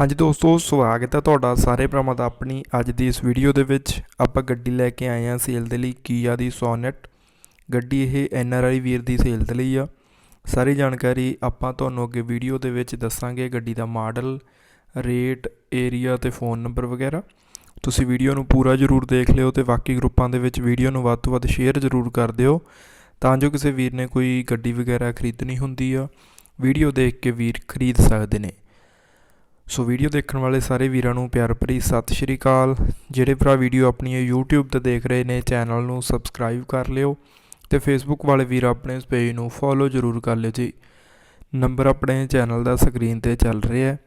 ਹਾਂਜੀ ਦੋਸਤੋ, ਸਵਾਗਤ ਹੈ ਤੁਹਾਡਾ ਸਾਰੇ ਭਰਾਵਾਂ ਦਾ ਆਪਣੀ ਅੱਜ ਦੀ ਇਸ ਵੀਡੀਓ ਦੇ ਵਿੱਚ। ਆਪਾਂ ਗੱਡੀ ਲੈ ਕੇ ਆਏ ਹਾਂ ਸੇਲ ਦੇ ਲਈ ਕੀਆ ਦੀ ਸੋਨਟ ਗੱਡੀ ਇਹ N R I Veer the sale ਦੇ ਲਈ ਆ। ਸਾਰੀ ਜਾਣਕਾਰੀ ਆਪਾਂ ਤੁਹਾਨੂੰ ਅੱਗੇ ਵੀਡੀਓ ਦੇ ਵਿੱਚ ਦੱਸਾਂਗੇ, ਗੱਡੀ ਦਾ ਮਾਡਲ ਰੇਟ ਏਰੀਆ ਤੇ ਫੋਨ ਨੰਬਰ ਵਗੈਰਾ। ਤੁਸੀਂ ਵੀਡੀਓ ਨੂੰ ਪੂਰਾ ਜ਼ਰੂਰ ਦੇਖ ਲਿਓ ਤੇ ਬਾਕੀ ਗਰੁੱਪਾਂ ਦੇ ਵਿੱਚ ਵੀਡੀਓ ਨੂੰ ਵੱਧ ਤੋਂ ਵੱਧ ਸ਼ੇਅਰ ਜ਼ਰੂਰ ਕਰ ਦਿਓ। ਤਾਂ ਜੋ ਕਿਸੇ ਵੀਰ ਨੇ ਕੋਈ ਗੱਡੀ ਵਗੈਰਾ ਖਰੀਦਣੀ ਹੁੰਦੀ ਆ ਵੀਡੀਓ ਦੇਖ ਕੇ ਵੀਰ ਖਰੀਦ ਸਕਦੇ ਨੇ। ਸੋ ਵੀਡੀਓ ਦੇਖਣ ਵਾਲੇ ਸਾਰੇ ਵੀਰਾਂ ਨੂੰ ਪਿਆਰ ਭਰੀ ਸਤਿ ਸ਼੍ਰੀ ਅਕਾਲ। ਜਿਹੜੇ ਭਰਾ ਵੀਡੀਓ ਆਪਣੀ ਇਹ YouTube ਤੇ ਦੇਖ ਰਹੇ ਨੇ, ਚੈਨਲ ਨੂੰ ਸਬਸਕ੍ਰਾਈਬ ਕਰ ਲਿਓ ਤੇ Facebook ਵਾਲੇ ਵੀਰ ਆਪਣੇ ਇਸ ਪੇਜ ਨੂੰ ਫੋਲੋ ਜ਼ਰੂਰ ਕਰ ਲਿਓ ਜੀ। ਨੰਬਰ ਆਪਣੇ ਚੈਨਲ ਦਾ ਸਕਰੀਨ ਤੇ ਚੱਲ ਰਿਹਾ ਹੈ।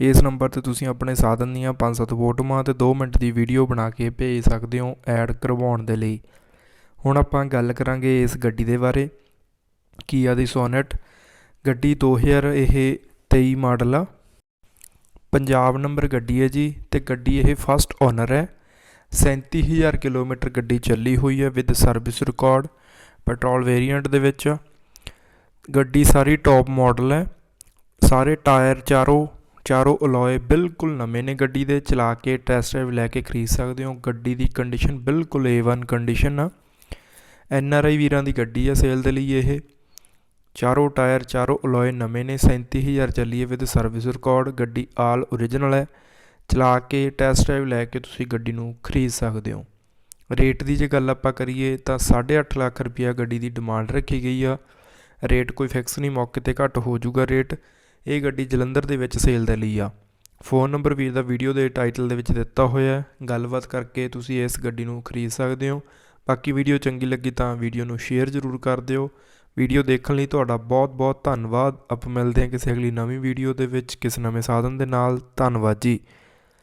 ਇਸ ਨੰਬਰ ਤੇ ਤੁਸੀਂ ਆਪਣੇ ਸਾਧਨ ਦੀਆਂ 5-7 ਫੋਟੋਆਂ ਤੇ 2 ਮਿੰਟ ਦੀ ਵੀਡੀਓ ਬਣਾ ਕੇ ਭੇਜ ਸਕਦੇ ਹੋ ਐਡ ਕਰਵਾਉਣ ਦੇ ਲਈ। ਹੁਣ ਆਪਾਂ ਗੱਲ ਕਰਾਂਗੇ ਇਸ ਗੱਡੀ ਦੇ ਬਾਰੇ। ਕੀਆ ਦੀ ਸੋਨਟ ਗੱਡੀ 2000 ਇਹ 23 ਮਾਡਲ ਆ। ਪੰਜਾਬ ਨੰਬਰ ਗੱਡੀ ਹੈ ਜੀ ਤੇ ਗੱਡੀ ਇਹ ਫਸਟ ਓਨਰ ਹੈ। 37000 ਕਿਲੋਮੀਟਰ ਗੱਡੀ ਚੱਲੀ ਹੋਈ ਹੈ with service record petrol variant ਦੇ ਵਿੱਚ। ਗੱਡੀ ਸਾਰੀ ਟੌਪ ਮਾਡਲ ਹੈ। ਸਾਰੇ ਟਾਇਰ ਚਾਰੋਂ ਚਾਰੋਂ ਅਲੋਏ ਬਿਲਕੁਲ ਨਵੇਂ ਨੇ ਗੱਡੀ ਦੇ, ਚਲਾ ਕੇ ਟੈਸਟ ਡਰਾਈਵ ਲੈ ਕੇ ਖਰੀਦ ਸਕਦੇ ਹੋ। ਗੱਡੀ ਦੀ ਕੰਡੀਸ਼ਨ ਬਿਲਕੁਲ A1 ਕੰਡੀਸ਼ਨ ਆ। ਐਨ ਆਰ ਆਈ ਵੀਰਾਂ ਦੀ ਗੱਡੀ ਆ ਸੇਲ ਦੇ ਲਈ ਇਹ। ਚਾਰੋਂ ਟਾਇਰ, ਚਾਰੋਂ ਅਲੋਏ ਨਵੇਂ ਨੇ 37000 ਚੱਲੀ ਹੈ ਵਿਦ ਸਰਵਿਸ ਰਿਕਾਰਡ ਗੱਡੀ ਆਲ ਓਰੀਜਨਲ ਹੈ। ਚਲਾ ਕੇ ਟੈਸਟ ਡਰਾਈਵ ਲੈ ਕੇ ਤੁਸੀਂ ਗੱਡੀ ਨੂੰ ਖਰੀਦ ਸਕਦੇ ਹੋ। ਰੇਟ ਦੀ ਜੇ ਗੱਲ ਆਪਾਂ ਕਰੀਏ ਤਾਂ 8.5 ਲੱਖ ਰੁਪਇਆ ਗੱਡੀ ਦੀ ਡਿਮਾਂਡ ਰੱਖੀ ਗਈ ਆ। ਰੇਟ ਕੋਈ ਫਿਕਸ ਨਹੀਂ, ਮੌਕੇ ਤੇ ਘੱਟ ਹੋ ਜਾਊਗਾ ਰੇਟ ਇਹ ਗੱਡੀ ਜਲੰਧਰ ਦੇ ਵਿੱਚ ਸੇਲ ਦੇ ਲਈ ਆ। ਫੋਨ ਨੰਬਰ ਵੀਰ ਦਾ ਵੀਡੀਓ ਦੇ ਟਾਈਟਲ ਦੇ ਵਿੱਚ ਦਿੱਤਾ ਹੋਇਆ ਹੈ। ਗੱਲਬਾਤ ਕਰਕੇ ਤੁਸੀਂ ਇਸ ਗੱਡੀ ਨੂੰ ਖਰੀਦ ਸਕਦੇ ਹੋ। ਬਾਕੀ ਵੀਡੀਓ ਚੰਗੀ ਲੱਗੀ ਤਾਂ ਵੀਡੀਓ ਨੂੰ ਸ਼ੇਅਰ ਜ਼ਰੂਰ ਕਰ ਦਿਓ। ਵੀਡੀਓ ਦੇਖਣ ਲਈ ਤੁਹਾਡਾ ਬਹੁਤ-ਬਹੁਤ ਧੰਨਵਾਦ। ਆਪਾਂ ਮਿਲਦੇ ਹਾਂ ਕਿਸੇ ਅਗਲੀ ਨਵੀਂ ਵੀਡੀਓ ਦੇ ਵਿੱਚ, ਕਿਸੇ ਨਵੇਂ ਸਾਧਨ ਦੇ ਨਾਲ। ਧੰਨਵਾਦ ਜੀ।